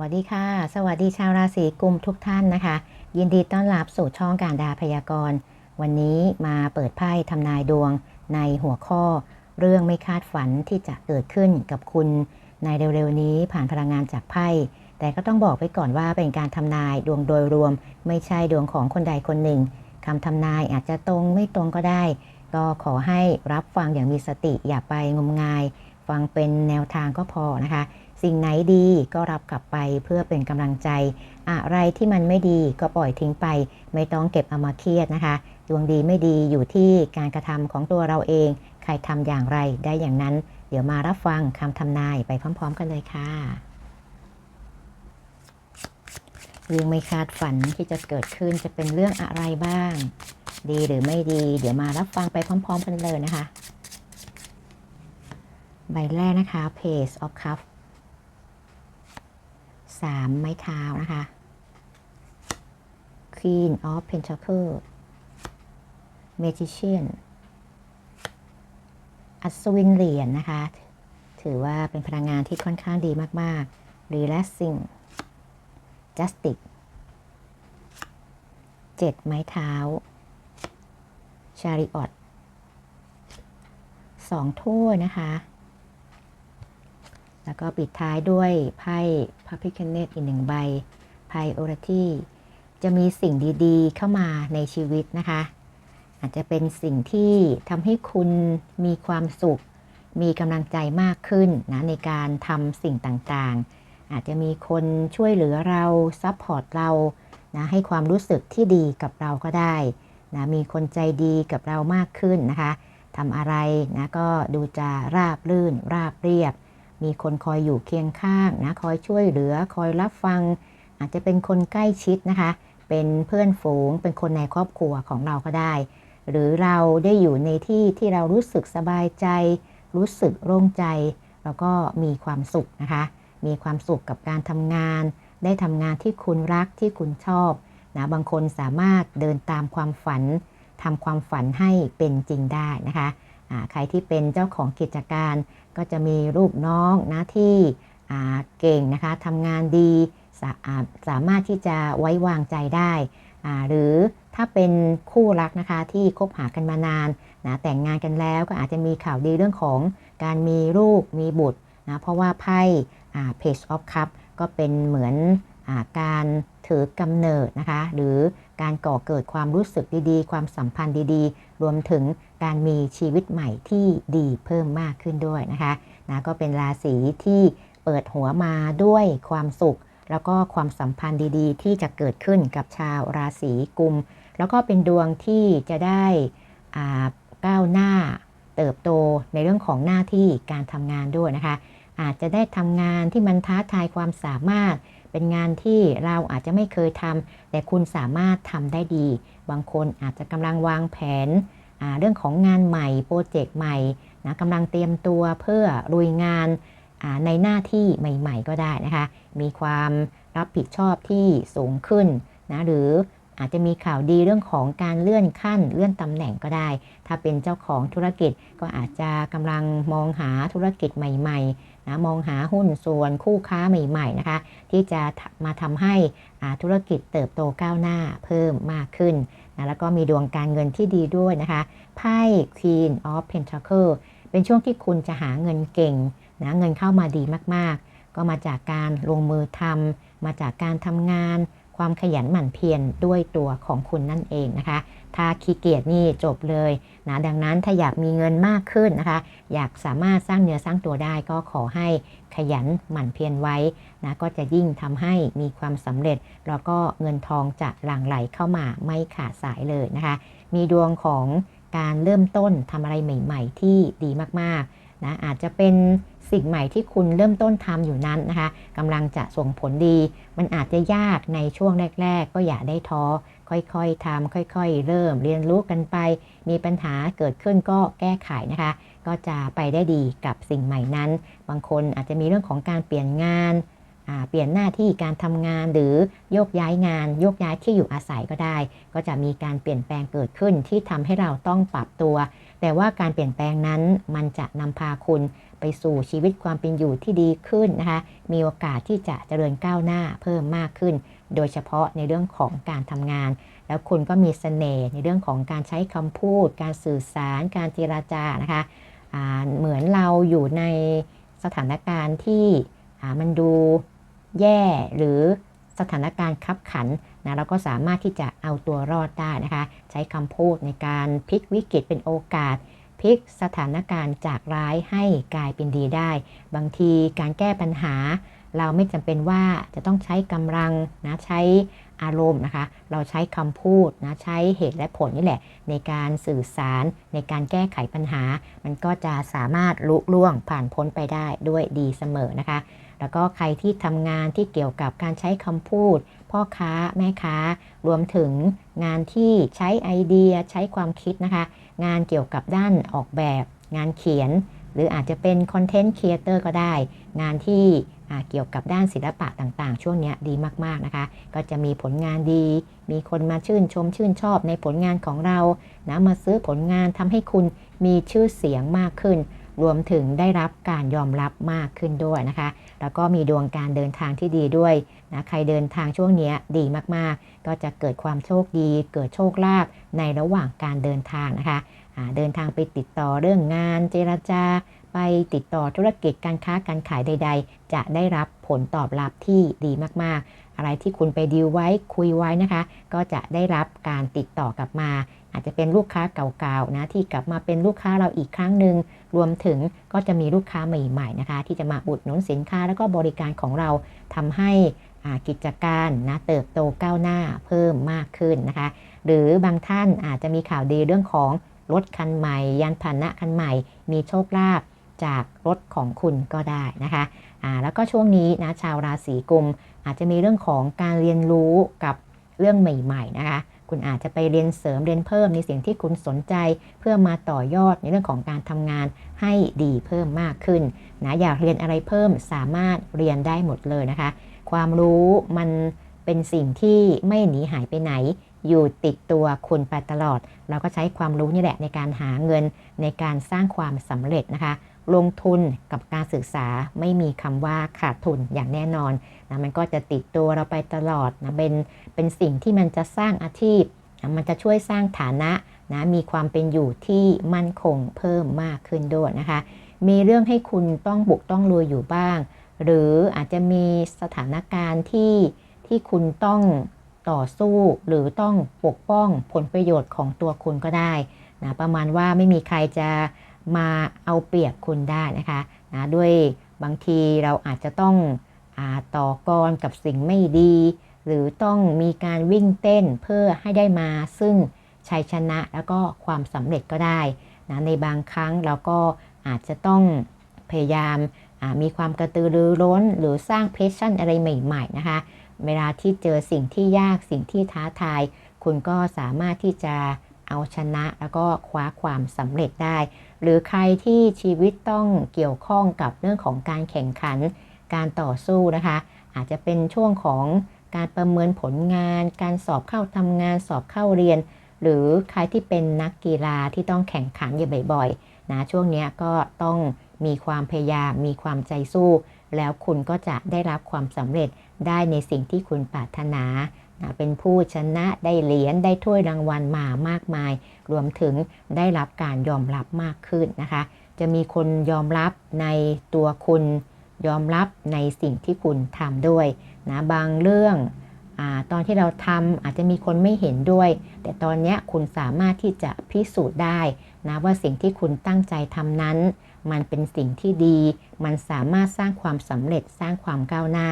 วัสดีค่ะ สวัสดีชาวราศีกุมทุกท่านนะคะ ยินดีต้อนรับสู่ช่องการดาพยากรณ์ วันนี้มาเปิดไพ่ทำนายดวงในหัวข้อ เรื่องไม่คาดฝันที่จะเกิดขึ้นกับคุณในเร็วๆนี้ผ่านพลังงานจากไพ่ แต่ก็ต้องบอกไว้ก่อนว่าเป็นการทำนายดวงโดยรวม ไม่ใช่ดวงของคนใดคนหนึ่งคำทำนายอาจจะตรงไม่ตรงก็ได้ ก็ขอให้รับฟังอย่างมีสติอย่าไปงมงาย ฟังเป็นแนวทางก็พอนะคะ สิ่งไหนดีก็รับกลับไปเพื่อเป็นกำลังใจ อะไรที่มันไม่ดีก็ปล่อยทิ้งไป ไม่ต้องเก็บเอามาเครียดนะคะดวงดีไม่ดีอยู่ที่การกระทำของตัวเราเอง ใครทำอย่างไรได้อย่างนั้น เดี๋ยวมารับฟังคำทำนายไปพร้อม ๆ กันเลยค่ะเรื่องไม่คาดฝันที่จะเกิดขึ้นจะเป็นเรื่องอะไรบ้าง ดีหรือไม่ดี เดี๋ยวมารับฟังไปพร้อม ๆ กันเลยนะคะ ใบแรกนะคะ Page of Cups สามไม้เท้านะคะ Queen of Pentacle Magician อัศวินเหรียญนะคะ ถือว่าเป็นพลังงานที่ค่อนข้างดีมาก ๆ Relaxing Justice เจ็ดไม้เท้า Chariot สองถ้วยนะคะ แล้วก็ปิดท้ายด้วยไพ่พระพิคเนตอีกหนึ่งใบ ไพ่โอราที่จะมีสิ่งดีๆ เข้ามาในชีวิตนะคะ อาจจะเป็นสิ่งที่ทำให้คุณมีความสุข มีกำลังใจมากขึ้นนะในการทำสิ่งต่างๆ อาจจะมีคนช่วยเหลือเราซัพพอร์ตเรานะให้ความรู้สึกที่ดีกับเราก็ได้นะมีคนใจดีกับเรามากขึ้นนะคะทำอะไรนะก็ดูจะราบรื่นราบเรียบ มีคนคอยอยู่เคียงข้างนะคอยช่วยเหลือคอยรับฟัง อาจจะเป็นคนใกล้ชิดนะคะ เป็นเพื่อนฝูง เป็นคนในครอบครัวของเราก็ได้ หรือเราได้อยู่ในที่ที่เรารู้สึกสบายใจ รู้สึกโล่งใจ แล้วก็มีความสุขนะคะ มีความสุขกับการทำงาน ได้ทำงานที่คุณรักที่คุณชอบนะบางคนสามารถเดินตามความฝันทำความฝันให้เป็นจริงได้นะคะะใครที่เป็นเจ้าของกิจการ ก็จะมีรูปน้องนะที่เก่งนะคะทำงานดีสาสามารถที่จะไว้วางใจได้ หรือถ้าเป็นคู่รักนะคะที่คบหากันมานานนะแต่งงานกันแล้วก็อาจจะมีข่าวดีเรื่องของการมีลูกมีบุตรนะเพราะว่าไพ่ Page of Cup ก็เป็นเหมือนอการถือกำเนิดนะคะ หรือ การก่อเกิดความรู้สึกดีๆ ความสัมพันธ์ดีๆ รวมถึงการมีชีวิตใหม่ที่ดีเพิ่มมากขึ้นด้วยนะคะนะก็เป็นราศีที่เปิดหัวมาด้วยความสุข แล้วก็ความสัมพันธ์ดีๆ ที่จะเกิดขึ้นกับชาวราศีกุม แล้วก็เป็นดวงที่จะได้ก้าวหน้าเติบโตในเรื่องของหน้าที่การทำงานด้วยนะคะ อาจจะได้ทำงานที่มันท้าทายความสามารถ เป็นงานที่เราอาจจะไม่เคยทำแต่คุณสามารถทำได้ดี บางคนอาจจะกำลังวางแผนเรื่องของงานใหม่โปรเจกต์ใหม่นะกำลังเตรียมตัวเพื่อลุยงานในหน้าที่ใหม่ๆ ก็ได้นะคะ มีความรับผิดชอบที่สูงขึ้นนะหรืออาจจะมีข่าวดีเรื่องของการเลื่อนขั้นเลื่อนตำแหน่งก็ได้ ถ้าเป็นเจ้าของธุรกิจก็อาจจะกำลังมองหาธุรกิจใหม่ ๆ นะมองหาหุ้นส่วนคู่ค้าใหม่ๆนะคะที่จะมาทำให้ธุรกิจเติบโตก้าวหน้าเพิ่มมากขึ้นนะแล้วก็มีดวงการเงินที่ดีด้วยนะคะไพ่ Queen of Pentacle เป็นช่วงที่คุณจะหาเงินเก่งนะเงินเข้ามาดีมากๆ ก็มาจากการลงมือทำมาจากการทำงาน ความขยันหมั่นเพียรด้วยตัวของคุณนั่นเองนะคะ ถ้าขี้เกียจนี่จบเลยนะดังนั้นถ้าอยากมีเงินมากขึ้นนะคะ อยากสามารถสร้างเนื้อสร้างตัวได้ก็ขอให้ขยันหมั่นเพียรไว้นะก็จะยิ่งทำให้มีความสำเร็จ แล้วก็เงินทองจะหลั่งไหลเข้ามาไม่ขาดสายเลยนะคะ มีดวงของการเริ่มต้นทำอะไรใหม่ ๆ ที่ดีมากๆ นะอาจจะเป็นสิ่งใหม่ที่คุณเริ่มต้นทำอยู่นั้นนะคะกำลังจะส่งผลดี มันอาจจะยากในช่วงแรก ๆ ก็อย่าได้ท้อค่อยๆทำค่อยๆ เริ่มเรียนรู้กันไป มีปัญหาเกิดขึ้นก็แก้ไขนะคะ ก็จะไปได้ดีกับสิ่งใหม่นั้น บางคนอาจจะมีเรื่องของการเปลี่ยนงานเปลี่ยนหน้าที่การทำงานหรือโยกย้ายงานโยกย้ายที่อยู่อาศัยก็ได้ ก็จะมีการเปลี่ยนแปลงเกิดขึ้นที่ทำให้เราต้องปรับตัว แต่ว่าการเปลี่ยนแปลงนั้นมันจะนำพาคุณไปสู่ชีวิตความเป็นอยู่ที่ดีขึ้นนะคะ มีโอกาสที่จะเจริญก้าวหน้าเพิ่มมากขึ้น โดยเฉพาะในเรื่องของการทำงาน แล้วคุณก็มีเสน่ห์ในเรื่องของการใช้คำพูด การสื่อสาร การเจราจานะคะเหมือนเราอยู่ในสถานการณ์ที่มันดูแย่หรือสถานการณ์คับขัน นะเราก็สามารถที่จะเอาตัวรอดได้นะคะ ใช้คำพูดในการพลิกวิกฤตเป็นโอกาสพลิกสถานการณ์จากร้ายให้กลายเป็นดีได้ บางทีการแก้ปัญหา เราไม่จำเป็นว่าจะต้องใช้กำลังนะใช้อารมณ์นะคะ เราใช้คำพูดนะใช้เหตุและผลนี่แหละ ในการสื่อสารในการแก้ไขปัญหา มันก็จะสามารถลุล่วงผ่านพ้นไปได้ด้วยดีเสมอนะคะ แล้วก็ใครที่ทำงานที่เกี่ยวกับการใช้คำพูด พ่อค้าแม่ค้า รวมถึงงานที่ใช้ไอเดียใช้ความคิดนะคะ งานเกี่ยวกับด้านออกแบบ งานเขียน หรืออาจจะเป็นคอนเทนต์ครีเอเตอร์ก็ได้ งานที่เกี่ยวกับด้านศิลปะต่างๆ ช่วงนี้ดีมากๆนะคะ ก็จะมีผลงานดี มีคนมาชื่นชมชื่นชอบในผลงานของเรานะมาซื้อผลงานทำให้คุณมีชื่อเสียงมากขึ้น รวมถึงได้รับการยอมรับมากขึ้นด้วยนะคะ แล้วก็มีดวงการเดินทางที่ดีด้วยนะใครเดินทางช่วงนี้ดีมากๆ ก็จะเกิดความโชคดี เกิดโชคลาภในระหว่างการเดินทางนะคะเดินทางไปติดต่อเรื่องงานเจรจา ไปติดต่อธุรกิจการค้าการขายใด ๆ จะได้รับผลตอบรับที่ดีมากๆ อะไรที่คุณไปดีลไว้คุยไว้นะคะ ก็จะได้รับการติดต่อกลับมา อาจจะเป็นลูกค้าเก่าๆนะที่กลับมาเป็นลูกค้าเราอีกครั้งหนึ่งรวมถึงก็จะมีลูกค้าใหม่ๆนะคะ ที่จะมาอุดหนุนสินค้าแล้วก็บริการของเราทำให้อากิจการนะเติบโตก้าวหน้าเพิ่มมากขึ้นนะคะ หรือบางท่านอาจจะมีข่าวดีเรื่องของรถคันใหม่ ยานพาหนะคันใหม่ มีโชคลาภจากรถของคุณก็ได้นะคะอ่าแล้วก็ช่วงนี้นะชาวราศีกุม อาจจะมีเรื่องของการเรียนรู้กับเรื่องใหม่ ๆ นะคะ คุณอาจจะไปเรียนเสริมเรียนเพิ่มในสิ่งที่คุณสนใจ เพื่อมาต่อยอดในเรื่องของการทำงานให้ดีเพิ่มมากขึ้นนะอยากเรียนอะไรเพิ่มสามารถเรียนได้หมดเลยนะคะ ความรู้มันเป็นสิ่งที่ไม่หนีหายไปไหน อยู่ติดตัวคุณไปตลอด เราก็ใช้ความรู้นี่แหละในการหาเงินในการสร้างความสำเร็จนะคะ ลงทุนกับการศึกษาไม่มีคำว่าขาดทุนอย่างแน่นอนนะมันก็จะติดตัวเราไปตลอดนะเป็นเป็นสิ่งที่มันจะสร้างอาชีพนะมันจะช่วยสร้างฐานะนะมีความเป็นอยู่ที่มั่นคงเพิ่มมากขึ้นด้วยนะคะ มีเรื่องให้คุณต้องบุกต้องลุยอยู่บ้าง หรืออาจจะมีสถานการณ์ที่ที่คุณต้องต่อสู้หรือต้องปกป้องผลประโยชน์ของตัวคุณก็ได้นะประมาณว่าไม่มีใครจะ มาเอาเปรียบคุณได้นะคะนะด้วยบางทีเราอาจจะต้องอต่อกรกับสิ่งไม่ดี หรือต้องมีการวิ่งเต้นเพื่อให้ได้มาซึ่งชัยชนะแล้วก็ความสำเร็จก็ได้นะในบางครั้งเราก็อาจจะต้องพยายามมีความกระตือรือร้น หรือสร้างเพชชั่นอะไรใหม่ ๆ นะคะ เวลาที่เจอสิ่งที่ยากสิ่งที่ท้าทาย คุณก็สามารถที่จะเอาชนะแล้วก็คว้าความสำเร็จได้ หรือใครที่ชีวิตต้องเกี่ยวข้องกับเรื่องของการแข่งขัน การต่อสู้นะคะ อาจจะเป็นช่วงของการประเมินผลงาน การสอบเข้าทำงานสอบเข้าเรียน หรือใครที่เป็นนักกีฬาที่ต้องแข่งขันอยู่บ่อยๆนะช่วงนี้ก็ต้องมีความพยายามมีความใจสู้ แล้วคุณก็จะได้รับความสำเร็จได้ในสิ่งที่คุณปรารถนา เป็นผู้ชนะได้เหรียญได้ถ้วยรางวัลมามากมาย รวมถึงได้รับการยอมรับมากขึ้นนะคะ จะมีคนยอมรับในตัวคุณยอมรับในสิ่งที่คุณทำด้วยนะบางเรื่องอตอนที่เราทำอาจจะมีคนไม่เห็นด้วย แต่ตอนนี้คุณสามารถที่จะพิสูจน์ได้นะว่าสิ่งที่คุณตั้งใจทำนั้น มันเป็นสิ่งที่ดี มันสามารถสร้างความสำเร็จสร้างความก้าวหน้า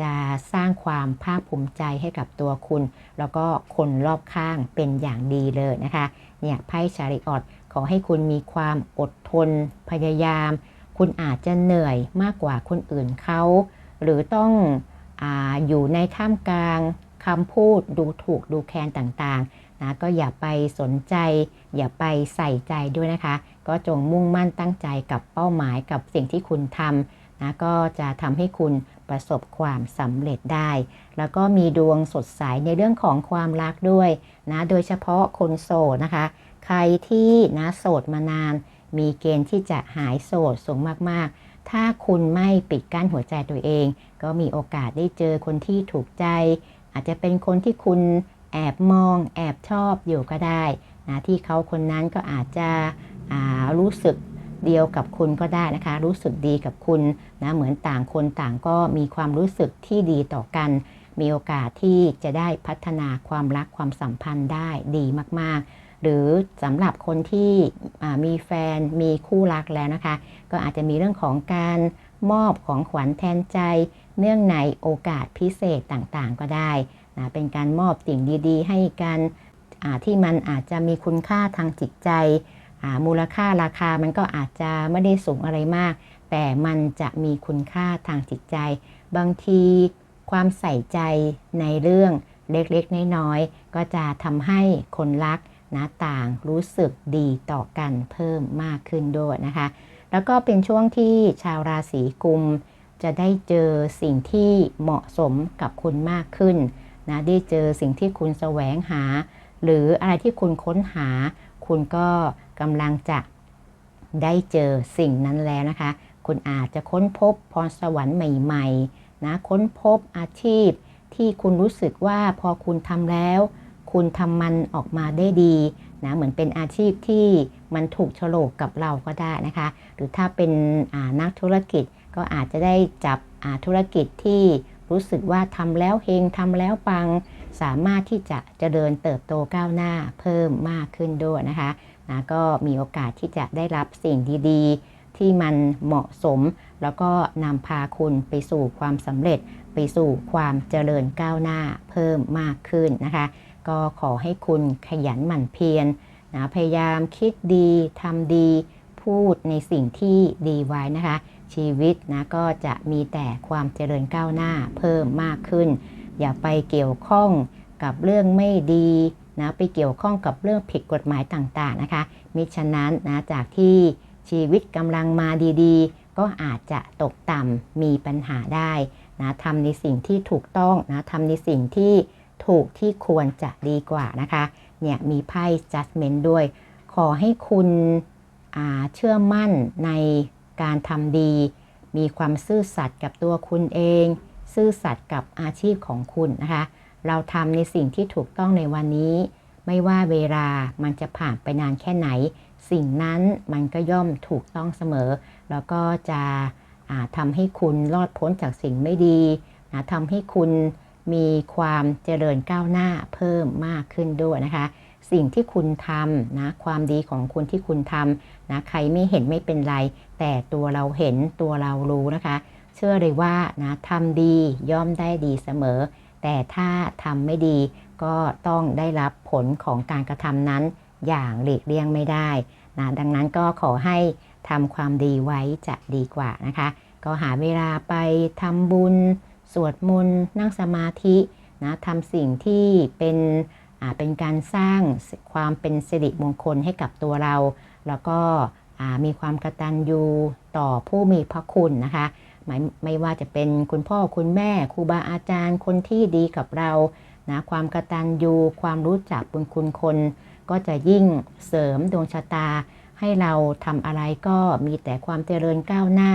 จะสร้างความภาคภูมิใจให้กับตัวคุณ แล้วก็คนรอบข้างเป็นอย่างดีเลยนะคะเนี่ยไพ่ชาริออตขอให้คุณมีความอดทน พยายาม คุณอาจจะเหนื่อยมากกว่าคนอื่นเขา หรือต้องออยู่ในท่ามกลางคำพูดดูถูกดูแคลนต่างๆนะก็อย่าไปสนใจ อย่าไปใส่ใจด้วยนะคะ ก็จงมุ่งมั่นตั้งใจกับเป้าหมายกับสิ่งที่คุณทำนะก็จะทำให้คุณ ประสบความสำเร็จได้ แล้วก็มีดวงสดใสในเรื่องของความรักด้วยนะโดยเฉพาะคนโสดนะคะ ใครที่นะโสดมานาน มีเกณฑ์ที่จะหายโสดสูงมากๆ ถ้าคุณไม่ปิดกั้นหัวใจตัวเอง ก็มีโอกาสได้เจอคนที่ถูกใจ อาจจะเป็นคนที่คุณแอบมองแอบชอบอยู่ก็ได้นะที่เขาคนนั้นก็อาจจะรู้สึก เดียวกับคุณก็ได้นะคะ รู้สึกดีกับคุณนะเหมือนต่างคนต่างก็มีความรู้สึกที่ดีต่อกัน มีโอกาสที่จะได้พัฒนาความรักความสัมพันธ์ได้ดีมากๆ หรือสำหรับคนที่มีแฟนมีคู่รักแล้วนะคะ ก็อาจจะมีเรื่องของการมอบของขวัญแทนใจ เนื่องในโอกาสพิเศษต่างๆ ก็ได้นะเป็นการมอบสิ่งดี ๆ ให้กันที่มันอาจจะมีคุณค่าทางจิตใจ มูลค่าราคามันก็อาจจะไม่ได้สูงอะไรมาก แต่มันจะมีคุณค่าทางจิตใจ บางทีความใส่ใจในเรื่องเล็กๆ น้อยๆ ก็จะทำให้คนรักนะต่างรู้สึกดีต่อกันเพิ่มมากขึ้นด้วยนะคะ แล้วก็เป็นช่วงที่ชาวราศีกุม จะได้เจอสิ่งที่เหมาะสมกับคุณมากขึ้นนะได้เจอสิ่งที่คุณแสวงหา หรืออะไรที่คุณค้นหา คุณก็ กำลังจะได้เจอสิ่งนั้นแล้วนะคะ คุณอาจจะค้นพบพรสวรรค์ใหม่ๆนะค้นพบอาชีพที่คุณรู้สึกว่าพอคุณทำแล้ว คุณทำมันออกมาได้ดีนะเหมือนเป็นอาชีพที่มันถูกโฉลกกับเราก็ได้นะคะ หรือถ้าเป็นนักธุรกิจก็อาจจะได้จับธุรกิจที่รู้สึกว่าทำแล้วเฮงทำแล้วปัง สามารถที่จะจะเจริญเติบโตก้าวหน้าเพิ่มมากขึ้นด้วยนะคะ นะก็มีโอกาสที่จะได้รับสิ่งดีๆ ที่มันเหมาะสม แล้วก็นำพาคุณไปสู่ความสำเร็จ ไปสู่ความเจริญก้าวหน้าเพิ่มมากขึ้นนะคะ ก็ขอให้คุณขยันหมั่นเพียรนะพยายามคิดดีทำดีพูดในสิ่งที่ดีไว้นะคะ ชีวิตนะก็จะมีแต่ความเจริญก้าวหน้าเพิ่มมากขึ้น อย่าไปเกี่ยวข้องกับเรื่องไม่ดี นะไปเกี่ยวข้องกับเรื่องผิดกฎหมายต่างๆนะคะ มิฉะนั้นนะจากที่ชีวิตกำลังมาดีๆ ก็อาจจะตกต่ำมีปัญหาได้นะทำในสิ่งที่ถูกต้องนะทำในสิ่งที่ถูกที่ควรจะดีกว่านะคะเนี่ยมีไพ่ judgment ด้วย ขอให้คุณเชื่อมั่นในการทำดี มีความซื่อสัตย์กับตัวคุณเอง ซื่อสัตย์กับอาชีพของคุณนะคะ เราทำในสิ่งที่ถูกต้องในวันนี้ ไม่ว่าเวลามันจะผ่านไปนานแค่ไหน สิ่งนั้นมันก็ย่อมถูกต้องเสมอ แล้วก็จะทำให้คุณรอดพ้นจากสิ่งไม่ดีนะทำให้คุณมีความเจริญก้าวหน้าเพิ่มมากขึ้นด้วยนะคะ สิ่งที่คุณทำนะความดีของคุณที่คุณทำนะใครไม่เห็นไม่เป็นไร แต่ตัวเราเห็นตัวเรารู้นะคะ เชื่อเลยว่านะทำดีย่อมได้ดีเสมอ แต่ถ้าทำไม่ดีก็ต้องได้รับผลของการกระทำนั้นอย่างหลีกเลี่ยงไม่ได้นะดังนั้นก็ขอให้ทำความดีไว้จะดีกว่านะคะ ก็หาเวลาไปทำบุญ สวดมนต์นั่งสมาธินะทำสิ่งที่เป็นเป็นการสร้างความเป็นสิริมงคลให้กับตัวเรา แล้วก็มีความกระตัญญูต่อผู้มีพระคุณนะคะ ไม่ไม่ว่าจะเป็นคุณพ่อคุณแม่ครูบาอาจารย์ คนที่ดีกับเรานะความกระตัญญูความรู้จักบุญคุณคน ก็จะยิ่งเสริมดวงชะตา ให้เราทำอะไรก็มีแต่ความเจริญก้าวหน้า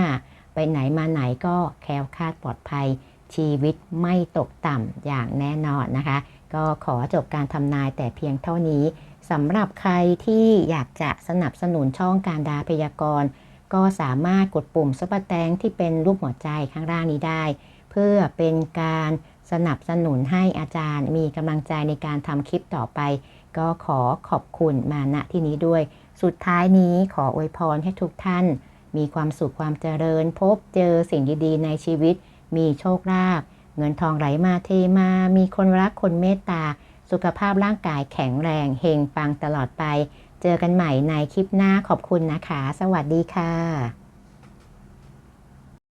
ไปไหนมาไหนก็แคล้วคลาดปลอดภัย ชีวิตไม่ตกต่ำอย่างแน่นอนนะคะ ก็ขอจบการทำนายแต่เพียงเท่านี้สำหรับใครที่อยากจะสนับสนุนช่องการดาพยากรณ์ ก็สามารถกดปุ่มซุปเปอร์แตงที่เป็นรูปหัวใจข้างล่างนี้ได้ เพื่อเป็นการสนับสนุนให้อาจารย์มีกำลังใจในการทำคลิปต่อไป ก็ขอขอบคุณมาณที่นี้ด้วย สุดท้ายนี้ขออวยพรให้ทุกท่าน มีความสุขความเจริญ พบเจอสิ่งดีๆ ในชีวิต มีโชคลาภเงินทองไหลมาเทมา มีคนรักคนเมตตา สุขภาพร่างกายแข็งแรง เฮงปังตลอดไป เจอกันใหม่ในคลิปหน้าขอบคุณนะคะ สวัสดีค่ะ